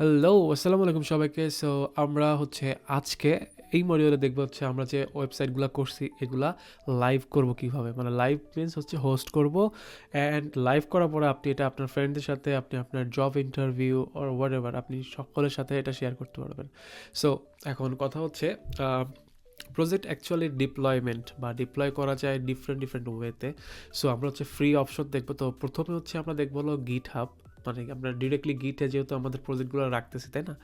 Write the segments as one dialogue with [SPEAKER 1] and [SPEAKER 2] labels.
[SPEAKER 1] Hello আসসালামু আলাইকুম সবাইকে। সো আমরা হচ্ছে আজকে এই মডিউলে দেখব হচ্ছে আমরা যে ওয়েবসাইটগুলো করছি, এগুলা লাইভ করব কীভাবে? মানে লাইভ মিনস হচ্ছে হোস্ট করব। অ্যান্ড লাইভ করার পরে আপনি এটা আপনার ফ্রেন্ডদের সাথে, আপনি আপনার job interview or whatever আপনি সকলের সাথে এটা শেয়ার করতে পারবেন। সো এখন কথা হচ্ছে প্রজেক্ট অ্যাকচুয়ালি ডিপ্লয়মেন্ট বা ডিপ্লয় করা যায় ডিফারেন্ট ডিফারেন্ট ওয়েতে সো আমরা হচ্ছে ফ্রি অপশন দেখব। তো প্রথমে হচ্ছে আমরা দেখব হলো গিট হাব মানে আমরা ডিরেক্টলি গিটে যেহেতু আমাদের প্রজেক্টগুলো রাখতেছি, তাই না?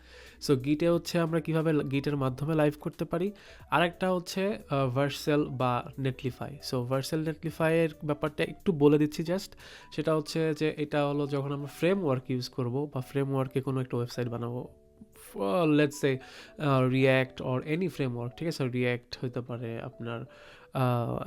[SPEAKER 1] সো গিটে হচ্ছে আমরা কীভাবে গিটের মাধ্যমে লাইভ করতে পারি? আরেকটা হচ্ছে ভার্সেল বা নেটলিফাই সো ভার্সেল নেটলিফাইয়ের ব্যাপারটা একটু বলে দিচ্ছি জাস্ট সেটা হচ্ছে যে, এটা হলো যখন আমরা ফ্রেমওয়ার্ক ইউজ করব বা ফ্রেমওয়ার্কে কোনো একটা ওয়েবসাইট বানাবো। Let's a React or any framework ঠিক আছে? রিয়্যাক্ট হইতে পারে আপনার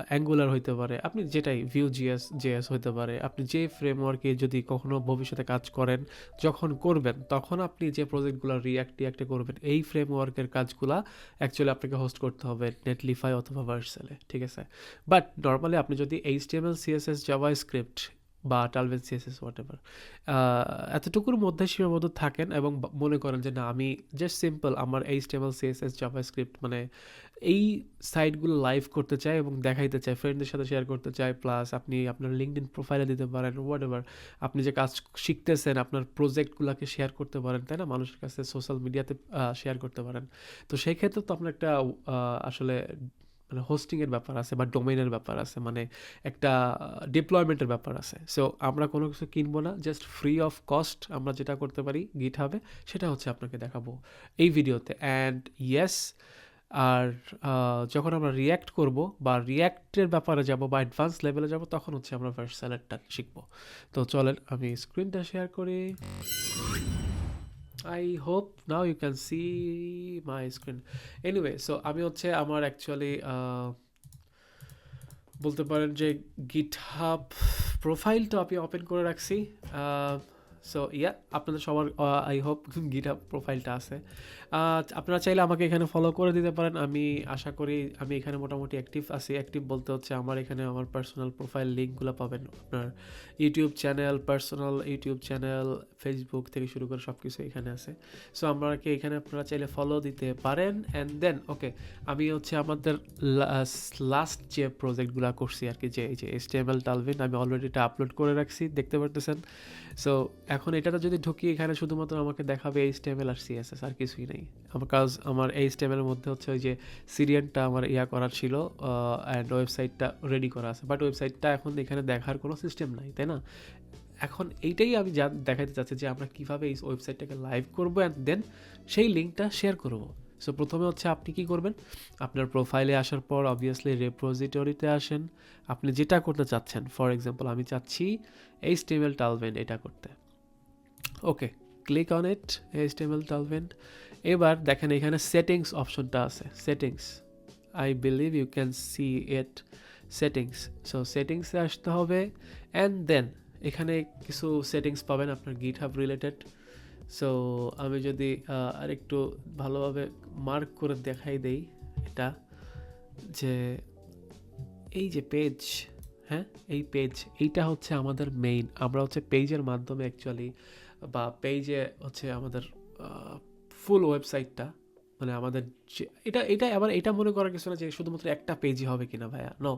[SPEAKER 1] অ্যাঙ্গুলার হইতে পারে, আপনি যেটাই ভিউ জিএস জেএস হইতে পারে, আপনি যে ফ্রেমওয়ার্কে যদি কখনো ভবিষ্যতে কাজ করেন, যখন করবেন, তখন আপনি যে প্রজেক্টগুলো রিয়াক্ট রিয়াক্টে করবেন, এই ফ্রেমওয়ার্কের কাজগুলা অ্যাকচুয়ালি আপনাকে হোস্ট করতে হবে নেটলিফাই অথবা ভার্সেলে ঠিক আছে? বাট নর্মালি আপনি যদি HTML CSS JavaScript বা টালভেন সিএসএস হোয়াট এভার এতটুকুর মধ্যে সীমাবদ্ধ থাকেন এবং মনে করেন যে না, আমি জাস্ট সিম্পল আমার HTML CSS JavaScript মানে এই সাইটগুলো লাইভ করতে চাই এবং দেখাইতে চাই ফ্রেন্ডদের সাথে শেয়ার করতে চাই প্লাস আপনি আপনার লিঙ্কড ইন প্রোফাইলে দিতে পারেন হোয়াট এভার আপনি যে কাজ শিখতেছেন, আপনার প্রজেক্টগুলোকে শেয়ার করতে পারেন, তাই না? মানুষের কাছে সোশ্যাল মিডিয়াতে শেয়ার করতে পারেন। তো সেই ক্ষেত্রে তো আপনার একটা আসলে মানে হোস্টিংয়ের ব্যাপার আছে বা ডোমেনের ব্যাপার আছে মানে একটা ডিপ্লয়মেন্টের ব্যাপার আছে। সো আমরা কোনো কিছু কিনবো না জাস্ট ফ্রি অফ কস্ট আমরা যেটা করতে পারি গিট হবে সেটা হচ্ছে আপনাকে দেখাবো এই ভিডিওতে। অ্যান্ড ইয়েস আর যখন আমরা রিয়্যাক্ট করব বা রিয়্যাক্টের ব্যাপারে যাব বা অ্যাডভান্স লেভেলে যাব, তখন হচ্ছে আমরা ভার্সালেটটা শিখব। তো চলেন, আমি স্ক্রিনটা শেয়ার করি। I hope now you can see my screen anyway so আমি হচ্ছে আমার অ্যাকচুয়ালি বলতে পারেন যে গিট হাব প্রোফাইলটা আমি ওপেন করে রাখছি। সো ইয়া আপনাদের সবার আই হোপ গিট হাব প্রোফাইলটা আছে। আপনারা চাইলে আমাকে এখানে ফলো করে দিতে পারেন। আমি আশা করি আমি এখানে মোটামুটি অ্যাক্টিভ আছি। অ্যাক্টিভ বলতে হচ্ছে আমার এখানে আমার পার্সোনাল প্রোফাইল লিঙ্কগুলো পাবেন। আপনার YouTube channel personal YouTube channel Facebook থেকে শুরু করে সব কিছু এখানে আছে। সো আমাকে এখানে আপনারা চাইলে ফলো দিতে পারেন। অ্যান্ড দেন ওকে আমি হচ্ছে আমাদের লাস্ট যে প্রজেক্টগুলো করছি আর কি, যে, এই যে এস টালভিন আমি অলরেডি এটা আপলোড করে রাখছি, দেখতে পারতেছেন? সো এখন এটাতে যদি ঢুকি এখানে শুধুমাত্র আমাকে দেখাবে এইচ টেমেল আর সিএসএস আর কিছুই আমার কাজ, আমার এই স্টেমের মধ্যে হচ্ছে ওই যে সিরিয়ানটা আমার ইয়া করার ছিল অ্যান্ড ওয়েবসাইটটা রেডি করা আছে। বাট ওয়েবসাইটটা এখন এখানে দেখার কোনো সিস্টেম নাই, তাই না? এখন এইটাই আমি যা দেখাতে চাচ্ছি যে আমরা কীভাবে এই ওয়েবসাইটটাকে লাইভ করব অ্যান্ড দেন সেই লিঙ্কটা শেয়ার করব। সো প্রথমে হচ্ছে আপনি কি করবেন? আপনার প্রোফাইলে আসার পর অবভিয়াসলি রেপোজিটরিতে আসেন। আপনি যেটা করতে চাচ্ছেন ফর এক্সাম্পল আমি চাচ্ছি এইচ টেমেল টালভেন এটা করতে। Okay click on it HTML Tailwind এবার দেখেন এখানে সেটিংস অপশনটা আছে। Settings I believe you can see it settings so সেটিংসে আসতে হবে অ্যান্ড দেন এখানে কিছু সেটিংস পাবেন আপনার গিট হাব রিলেটেড সো আমি যদি আরেকটু ভালোভাবে মার্ক করে দেখাই দেই এটা, যে এই যে পেজ হ্যাঁ এই পেজ এইটা হচ্ছে আমাদের মেইন আমরা হচ্ছে পেজের মাধ্যমে অ্যাকচুয়ালি বা পেজে হচ্ছে আমাদের ফুল ওয়েবসাইটটা মানে আমাদের যে, এটা এটা আবার এটা মনে করার কিছু না যে শুধুমাত্র একটা পেজই হবে কিনা ভাইয়া। নো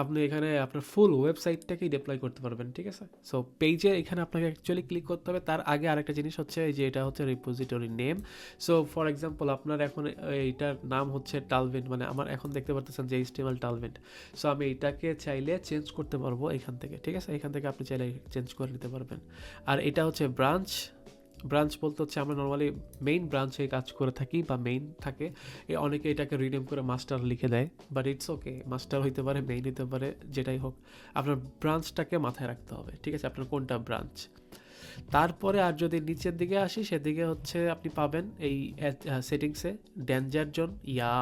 [SPEAKER 1] আপনি এখানে আপনার ফুল ওয়েবসাইটটাকেই ডিপ্লয় করতে পারবেন, ঠিক আছে? সো পেজে এখানে আপনাকে অ্যাকচুয়ালি ক্লিক করতে হবে। তার আগে আরেকটা জিনিস হচ্ছে যে এটা হচ্ছে repository name so for example আপনার এখন এইটার নাম হচ্ছে টালভেন্ট মানে আমার এখন দেখতে পারতেছেন যে স্টেমাল টালভেন্ট সো আমি এটাকে চাইলে চেঞ্জ করতে পারব এখান থেকে, ঠিক আছে? এখান থেকে আপনি চাইলে চেঞ্জ করে নিতে পারবেন। আর এটা হচ্ছে ব্রাঞ্চ ব্রাঞ্চ বলতে হচ্ছে আমরা নর্মালি মেইন ব্রাঞ্চে কাজ করে থাকি বা মেইন থাকে। এ অনেকে এটাকে রিনেম করে মাস্টার লিখে দেয় বাট ইটস ওকে মাস্টার হইতে পারে মেইন হইতে পারে, যেটাই হোক। আপনার ব্রাঞ্চটাকে মাথায় রাখতে হবে, ঠিক আছে? আপনার কোনটা ব্রাঞ্চ? তারপরে আর যদি নিচের দিকে আসি, সেদিকে হচ্ছে আপনি পাবেন এই সেটিংসে ড্যাঞ্জার জোন ইয়া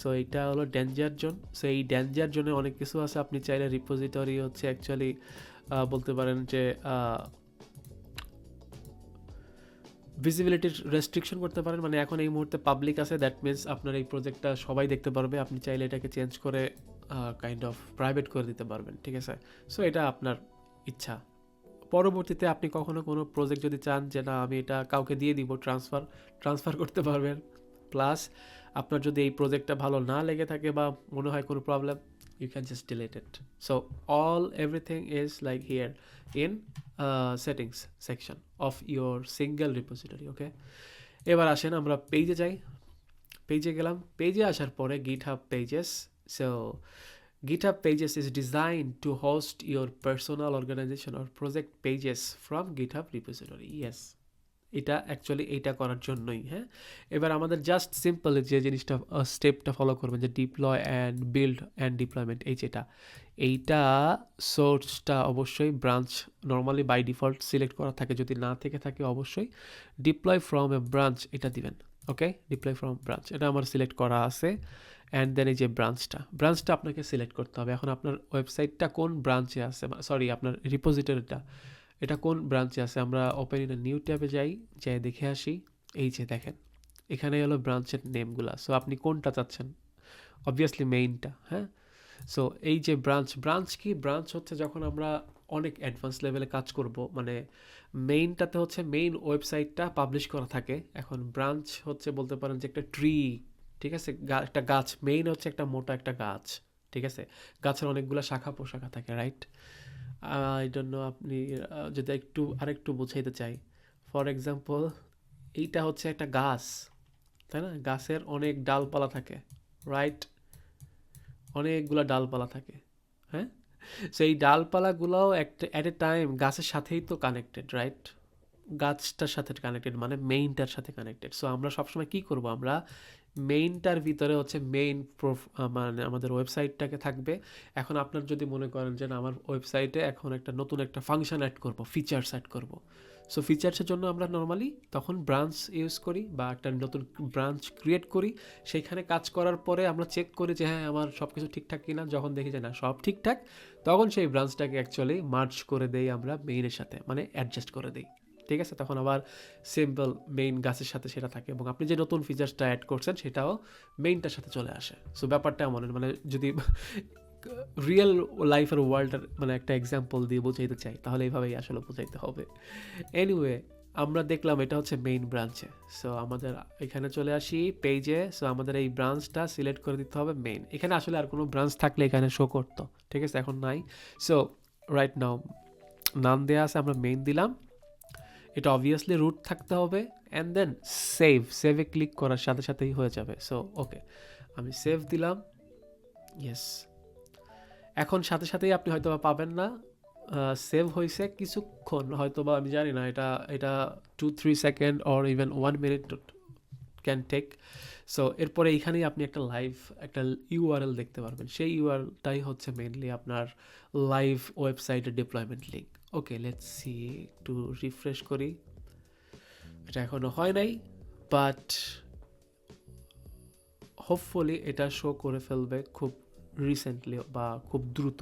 [SPEAKER 1] সো এইটা হলো ড্যাঞ্জার জোন সো এই ড্যাঞ্জার জোনে অনেক কিছু আছে। আপনি চাইলে রিপোজিটরি হচ্ছে অ্যাকচুয়ালি বলতে পারেন যে ভিজিবিলিটির রেস্ট্রিকশন করতে পারেন মানে এখন এই মুহূর্তে পাবলিক আছে দ্যাট মিনস আপনার এই প্রজেক্টটা সবাই দেখতে পারবে, আপনি চাইলে এটাকে চেঞ্জ করে কাইন্ড অফ প্রাইভেট করে দিতে পারবেন, ঠিক আছে? সো এটা আপনার ইচ্ছা। পরবর্তীতে আপনি কখনো কোনো প্রজেক্ট যদি চান যে না, আমি এটা কাউকে দিয়ে দিব ট্রান্সফার ট্রান্সফার করতে পারবেন। প্লাস আপনার যদি এই প্রজেক্টটা ভালো না লেগে থাকে বা মনে হয় কোনো problem you can just delete it so all everything is like here in uh, settings section of your single repository okay এবার আসেন আমরা পেজে যাই পেজে গেলাম পেজে আসার পরে GitHub pages so GitHub pages is designed to host your personal organization or project pages from GitHub repository yes এটা অ্যাকচুয়ালি এইটা করার জন্যই হ্যাঁ? এবার আমাদের জাস্ট সিম্পল যে জিনিসটা স্টেপটা ফলো করবেন, যে deploy and build and deployment এই যেটা। এইটা সোর্সটা অবশ্যই branch normally by default select করা থাকে, যদি না থেকে থাকে অবশ্যই ডিপ্লয় ফ্রম এ ব্রাঞ্চ এটা দিবেন ওকে ডিপ্লয় ফ্রম ব্রাঞ্চ এটা আমার সিলেক্ট করা আছে। অ্যান্ড দেন এই যে ব্রাঞ্চটা ব্রাঞ্চটা আপনাকে সিলেক্ট করতে হবে। এখন আপনার ওয়েবসাইটটা কোন ব্রাঞ্চে আছে? সরি আপনার রিপোজিটরিটা এটা কোন ব্রাঞ্চে আছে? আমরা ওপেন ইন নিউ ট্যাবে যাই যাই দেখে আসি। এই যে দেখেন, এখানে হলো ব্রাঞ্চের নেমগুলা। সো আপনি কোনটা চাচ্ছেন? অবভিয়াসলি মেইনটা হ্যাঁ? সো এই যে ব্রাঞ্চ ব্রাঞ্চ কি? ব্রাঞ্চ হচ্ছে যখন আমরা অনেক অ্যাডভান্স লেভেলে কাজ করব মানে মেইনটাতে হচ্ছে মেইন ওয়েবসাইটটা পাবলিশ করা থাকে। এখন ব্রাঞ্চ হচ্ছে বলতে পারেন যে একটা ট্রি ঠিক আছে? একটা গাছ। মেইন হচ্ছে একটা মোটা একটা গাছ, ঠিক আছে? গাছের অনেকগুলো শাখা পোশাখা থাকে রাইট এই জন্য আপনি যদি একটু, আরেকটু বুঝাইতে চাই। ফর এক্সাম্পল এইটা হচ্ছে একটা গাছ, তাই না? গাছের অনেক ডালপালা থাকে রাইট অনেকগুলো ডালপালা থাকে হ্যাঁ? সেই ডালপালাগুলোও একটা অ্যাট এ টাইম গাছের সাথেই তো কানেক্টেড রাইট গাছটার সাথে কানেক্টেড মানে মেইনটার সাথে কানেক্টেড সো আমরা সবসময় কী করব? আমরা মেইনটার ভিতরে হচ্ছে মেইন মানে আমাদের ওয়েবসাইটটাকে থাকবে। এখন আপনার যদি মনে করেন যে আমার ওয়েবসাইটে এখন একটা নতুন একটা ফাংশন অ্যাড করব ফিচার্স অ্যাড করব। সো ফিচার্সের জন্য আমরা নর্মালি তখন ব্রাঞ্চ ইউজ করি বা একটা নতুন ব্রাঞ্চ ক্রিয়েট করি। সেইখানে কাজ করার পরে আমরা চেক করি যে হ্যাঁ আমার সব কিছু ঠিকঠাক কিনা। যখন দেখি যে না, সব ঠিকঠাক, তখন সেই ব্রাঞ্চটাকে অ্যাকচুয়ালি মার্চ করে দেই আমরা মেইনের সাথে মানে অ্যাডজাস্ট করে দিই। ঠিক আছে? তখন আবার সিম্পল মেইন গাছের সাথে সেটা থাকে এবং আপনি যে নতুন ফিচার্সটা অ্যাড করছেন সেটাও মেইনটার সাথে চলে আসে। সো ব্যাপারটা এমন মানে যদি রিয়েল লাইফের ওয়ার্ল্ডের মানে একটা এক্সাম্পল দিয়ে বোঝাইতে চাই, তাহলে এইভাবেই আসলে বোঝাইতে হবে। এনিওয়ে আমরা দেখলাম এটা হচ্ছে মেইন ব্রাঞ্চে সো আমাদের এখানে চলে আসি পেজে সো আমাদের এই ব্রাঞ্চটা সিলেক্ট করে দিতে হবে মেইন এখানে আসলে আর কোনো ব্রাঞ্চ থাকলে এখানে শো করতো, ঠিক আছে? এখন নাই। সো রাইট নাও নাম দেওয়া আছে, আমরা মেইন দিলাম। এটা অবভিয়াসলি রুট থাকতে হবে অ্যান্ড দেন সেভ সেভে ক্লিক করার সাথে সাথেই হয়ে যাবে। সো ওকে আমি সেভ দিলাম। ইয়েস এখন সাথে সাথেই আপনি হয়তো পাবেন না। সেভ হয়েছে কিছুক্ষণ হয়তো বা আমি জানি না, এটা এটা two three second or even one minute can take so এরপরে এইখানেই আপনি একটা লাইভ একটা ইউআরএল দেখতে পারবেন। সেই ইউআরএলটাই হচ্ছে মেনলি আপনার লাইভ ওয়েবসাইটের deployment link okay let's see একটু রিফ্রেশ করি। এটা এখনও হয় নাই বাট হোপফুলি এটা শো করে ফেলবে খুব রিসেন্টলি বা খুব দ্রুত।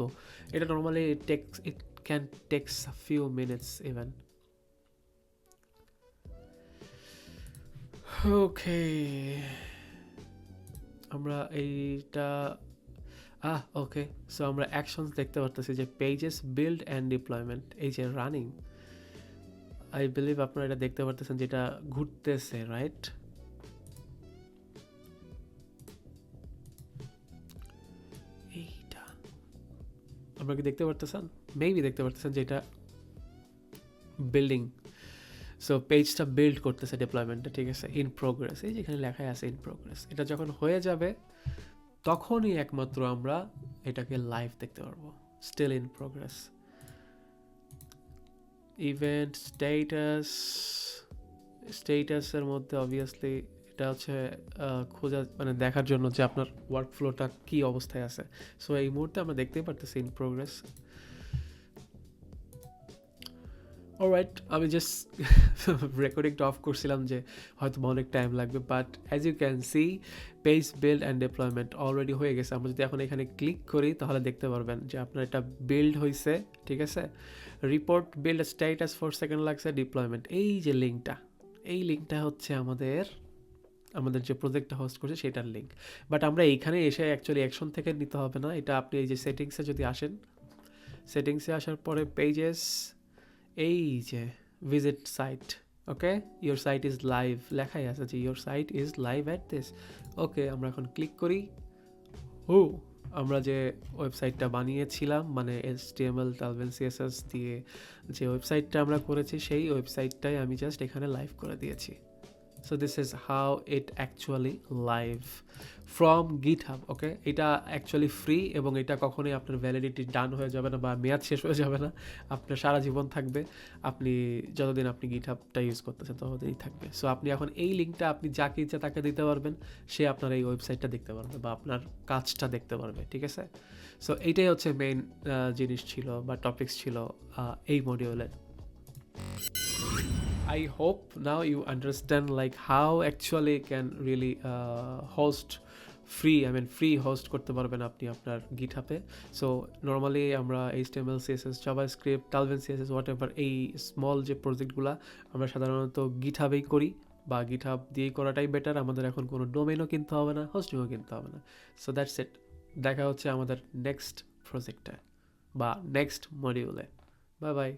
[SPEAKER 1] এটা normally takes it can takes few minutes even okay আমরা এইটা আহ ওকে সো আমরা অ্যাকশনস দেখতে পারতেছি যে পেজেস বিল্ড অ্যান্ড ডিপ্লয়মেন্ট এই যে রানিং আই বিলিভ আপনারা এটা দেখতে পারতেছেন যেটা ঘুরতেছে রাইট এইটা। আপনারা কি দেখতে পারতেছেন? মেবি দেখতে পারতেছেন যে এটা বিল্ডিং সো পেজটা বিল্ড করতেছে ডিপ্লয়মেন্টটা ঠিক আছে? ইন প্রোগ্রেস এই যেখানে লেখাই আছে ইন প্রোগ্রেস এটা যখন হয়ে যাবে তখনই একমাত্র আমরা এটাকে লাইভ দেখতে পারব still in progress event status স্টেটাসের মধ্যে অবভিয়াসলি এটা হচ্ছে খোঁজা মানে দেখার জন্য যে আপনার ওয়ার্ক ফ্লোটা কী অবস্থায় আছে। সো এই মুহূর্তে আমরা দেখতেই পারতেছি ইন প্রোগ্রেস অলরাইট আমি জাস্ট রেকর্ডিংটা অফ করছিলাম যে হয়তো অনেক টাইম লাগবে but as you can see page build and deployment already হয়ে গেছে। আমরা যদি এখন এখানে ক্লিক করি, তাহলে দেখতে পারবেন যে আপনার এটা বিল্ড হয়েছে ঠিক আছে? Report build status for second লাগছে ডিপ্লয়মেন্ট এই যে লিঙ্কটা এই লিঙ্কটা হচ্ছে আমাদের আমাদের যে প্রজেক্টটা হোস্ট করছে, সেটার লিঙ্ক বাট আমরা এইখানে এসে অ্যাকচুয়ালি অ্যাকশন থেকে নিতে হবে না। এটা আপনি এই যে সেটিংসে যদি আসেন সেটিংসে আসার পরে পেজেস এই যে visit site okay your site is live লেখাই আছে যে your site is live at this okay আমরা এখন ক্লিক করি। হু, আমরা যে ওয়েবসাইটটা বানিয়েছিলাম মানে S T M L Tailwind CSS দিয়ে যে ওয়েবসাইটটা আমরা করেছি, সেই ওয়েবসাইটটাই আমি জাস্ট এখানে লাইভ করে দিয়েছি। This is how it actually live from GitHub okay এটা অ্যাকচুয়ালি ফ্রি এবং এটা কখনোই আপনার ভ্যালিডিটি ডান হয়ে যাবে না বা মেয়াদ শেষ হয়ে যাবে না। আপনার সারা জীবন থাকবে। আপনি যতদিন আপনি গিট হাবটা ইউজ করতেছেন ততদিনই থাকবে। সো আপনি এখন এই লিঙ্কটা আপনি যাকে ইচ্ছা তাকে দিতে পারবেন। সে আপনার এই ওয়েবসাইটটা দেখতে পারবে বা আপনার কাজটা দেখতে পারবে, ঠিক আছে? সো এইটাই হচ্ছে মেইন জিনিস ছিল বা টপিকস ছিল এই মডিউলের I hope now you understand like how actually can really uh, host free I mean free host করতে পারবেন আপনি আপনার গিটহাবে সো নর্মালি আমরা HTML CSS JavaScript Tailwind CSS whatever এই স্মল যে প্রজেক্টগুলো আমরা সাধারণত গিটহাবেই করি বা গিটহাব দিয়েই করাটাই বেটার আমাদের এখন কোনো ডোমেনও কিনতে হবে না হোস্টিংও কিনতে হবে না। সো দ্যাটস ইট দেখা হচ্ছে আমাদের নেক্সট প্রজেক্টে বা নেক্সট মডিউলে বাই বাই